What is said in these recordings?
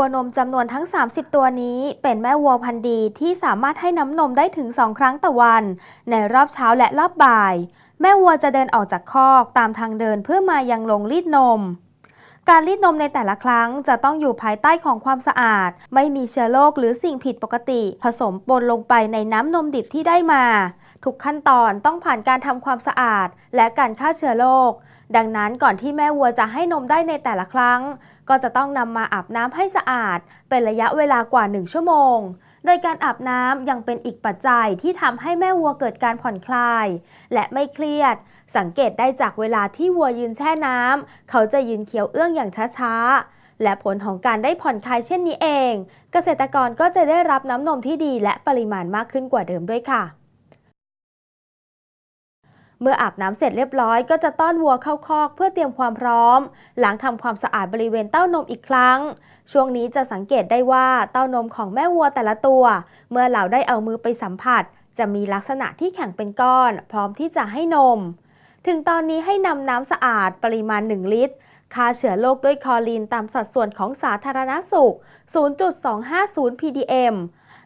วัวนมจำนวนทั้ง 30 ตัวนี้ เป็นแม่วัวพันธุ์ดีที่สามารถให้น้ำนมได้ถึง 2 ครั้งต่อวัน ในรอบเช้าและรอบบ่าย แม่วัวจะเดินออกจากคอกตามทางเดินเพื่อมายังลงรีดนม การรีดนมในแต่ละครั้งจะต้องอยู่ภายใต้ของความสะอาด ไม่มีเชื้อโรคหรือสิ่งผิดปกติ ผสมปนลงไปในน้ำนมดิบที่ได้มา ทุกขั้นตอนต้องผ่านการทำความสะอาด และการฆ่าเชื้อโรค ดังนั้นก่อนที่แม่วัวจะให้นมได้ในแต่ละครั้ง ก็จะต้องนำมาอาบน้ำให้สะอาด เป็นระยะเวลากว่า 1 ชั่วโมง โดยการอาบน้ำยังเป็นอีกปัจจัยที่ทำให้แม่วัวเกิดการผ่อนคลาย และไม่เครียด สังเกตได้จากเวลาที่วัวยืนแช่น้ำเขาจะยืนเคี้ยวเอื้องอย่างช้าๆ และผลของการได้ผ่อนคลายเช่นนี้เอง เกษตรกรก็จะได้รับน้ำนมที่ดีและปริมาณมากขึ้นกว่าเดิมด้วยค่ะ เมื่ออาบน้ำเสร็จเรียบร้อยก็จะต้อนวัวเข้าคอกเพื่อเตรียมความพร้อม หลังทำความสะอาดบริเวณเต้านมอีกครั้ง ช่วงนี้จะสังเกตได้ว่าเต้านมของแม่วัวแต่ละตัว เมื่อเราได้เอามือไปสัมผัส จะมีลักษณะที่แข็งเป็นก้อน พร้อมที่จะให้นม ถึงตอนนี้ให้นำน้ำสะอาดปริมาณ 1 ลิตรฆ่าเชื้อโรคด้วยคอรีนตามสัดส่วนของสาธารณสุข 0.250 ppm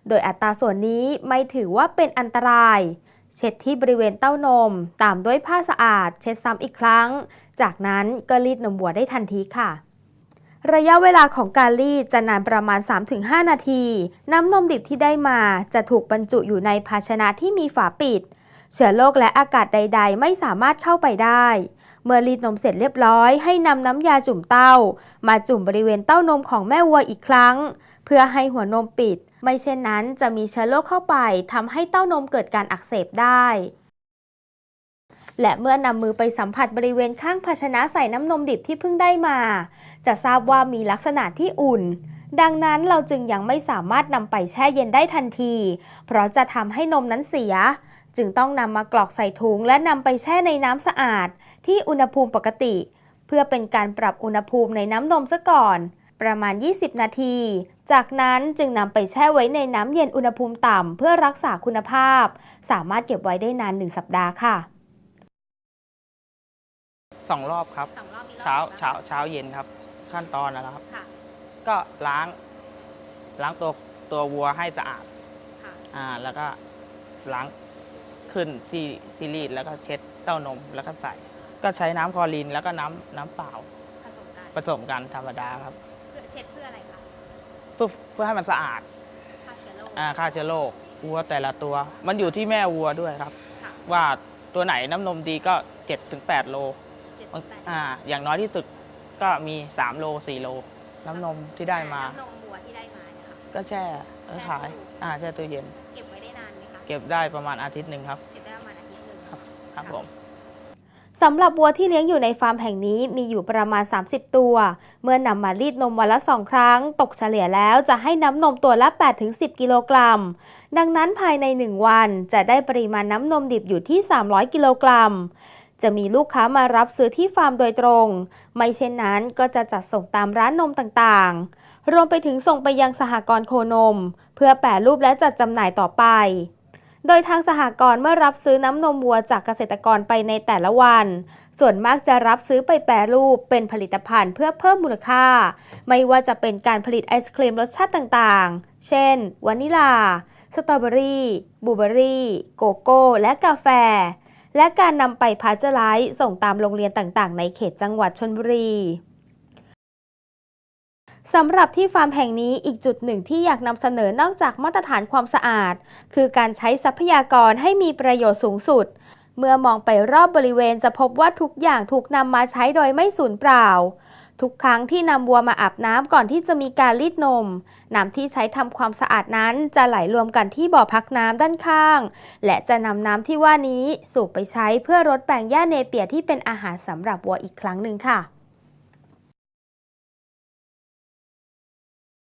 โดยอัตราส่วนนี้ไม่ถือว่าเป็นอันตราย เช็ดที่บริเวณเต้านม ตามด้วยผ้าสะอาด เช็ดซ้ำอีกครั้ง จากนั้นก็รีดนมวัวได้ทันทีค่ะ ระยะเวลาของการรีดจะนานประมาณ 3-5 นาที น้ำนมดิบที่ได้มาจะถูกบรรจุอยู่ในภาชนะที่มีฝาปิด เชื้อโรคและอากาศใด ๆ ไม่สามารถเข้าไปได้ เมื่อรีดนมเสร็จเรียบร้อย ให้นำน้ำยาจุ่มเต้า มาจุ่มบริเวณเต้านมของแม่วัวอีกครั้ง เพื่อให้หัวนมปิด ไม่เช่นนั้นจะมีเชื้อโรคเข้าไปทำให้เต้านมเกิดการอักเสบได้ และเมื่อนำมือไปสัมผัสบริเวณข้างภาชนะใส่น้ำนมดิบที่เพิ่งได้มา จะทราบว่ามีลักษณะที่อุ่น ดังนั้นเราจึงยังไม่สามารถนำไปแช่เย็นได้ทันที เพราะจะทำให้นมนั้นเสียจึงต้องนำมากรอกใส่ถุงและนำไปแช่ในน้ำสะอาด ที่อุณหภูมิปกติ เพื่อเป็นการปรับอุณหภูมิในน้ำนมซะก่อน ประมาณ 20 นาที จากนั้นจึงนำไปแช่ไว้ในน้ำเย็นอุณหภูมิต่ำเพื่อรักษาคุณภาพ สามารถเก็บไว้ได้นาน 1 สัปดาห์ค่ะสองรอบครับ สองรอบมีรอบเช้าไหนบ้งเช้าเช้าเย็นครับ ขั้นตอนนะครับ ค่ะก็ล้างล้างตัวตัววัวให้สะอาด ค่ะอ่า แล้วก็ล้างขึ้นที่ที่รีดแล้วก็เช็ดเต้านมแล้วก็ใส่ ก็ใช้น้ำคลอรีนแล้วก็น้ำน้ำเปล่าผสมกันผสมกันธรรมดาครับเพื่อเช็ดเพื่ออะไรคะเพื่อเพื่อให้มันสะอาดฆ่าเชื้อโรคอ่าฆ่าเชื้อโรควัวแต่ละตัว มันอยู่ที่แม่วัวด้วยครับ ค่ะว่าตัวไหนน้ำนมดีก็7จ็ถึงแโลเจ็ดบางแปดอ่าอย่างน้อยที่สุดก็มี3โล4โล น้ำนมที่ได้มา น้ำนมวัวที่ได้มาเนี่ยค่ะ ก็แช่เออแช่ขายตู้อ่าแช่ตู้เย็น เก็บไว้ได้นานไหมคะเก็บได้ประมาณอาทิตย์หนึ่งครับ เก็บได้ประมาณอาทิตย์หนึ่งครับครับผม สำหรับวัวที่เลี้ยงอยู่ในฟาร์มแห่งนี้มีอยู่ประมาณ 30 ตัว เมื่อนำมารีดนมวันละ 2 ครั้ง ตกเฉลี่ยแล้วจะให้น้ำนมตัวละ 8-10 กิโลกรัม ดังนั้นภายใน 1 วันจะได้ปริมาณน้ำนมดิบอยู่ที่ 300 กิโลกรัม จะมีลูกค้ามารับซื้อที่ฟาร์มโดยตรง ไม่เช่นนั้นก็จะจัดส่งตามร้านนมต่างๆ รวมไปถึงส่งไปยังสหกรณ์โคนม เพื่อแปรรูปและจัดจำหน่ายต่อไป โดยทางสหกรณ์เมื่อรับซื้อน้ำนมวัวจากเกษตรกรไปในแต่ละวัน ส่วนมากจะรับซื้อไปแปรรูปเป็นผลิตภัณฑ์เพื่อเพิ่มมูลค่า ไม่ว่าจะเป็นการผลิตไอศครีมรสชาติต่างๆ เช่น วานิลา สตรอเบอรี่บลูเบอรี่ โกโก้ และกาแฟ และการนำไปพาเจอร์ไลซ์ส่งตามโรงเรียนต่างๆ ในเขตจังหวัดชนบุรี สำหรับที่ฟาร์มแห่งนี้อีกจุดหนึ่งที่อยากนำเสนอนอกจากมาตรฐานความสะอาด คือการใช้ทรัพยากรให้มีประโยชน์สูงสุด เมื่อมองไปรอบบริเวณจะพบว่าทุกอย่างถูกนำมาใช้โดยไม่สูญเปล่า ทุกครั้งที่นำวัวมาอาบน้ำก่อนที่จะมีการรีดนมน้ำที่ใช้ทำความสะอาดนั้นจะไหลรวมกันที่บ่อพักน้ำด้านข้าง และจะนำน้ำที่ว่านี้สูบไปใช้เพื่อรดแปลงหญ้าเนเปียที่เป็นอาหารสำหรับวัวอีกครั้งหนึ่งค่ะ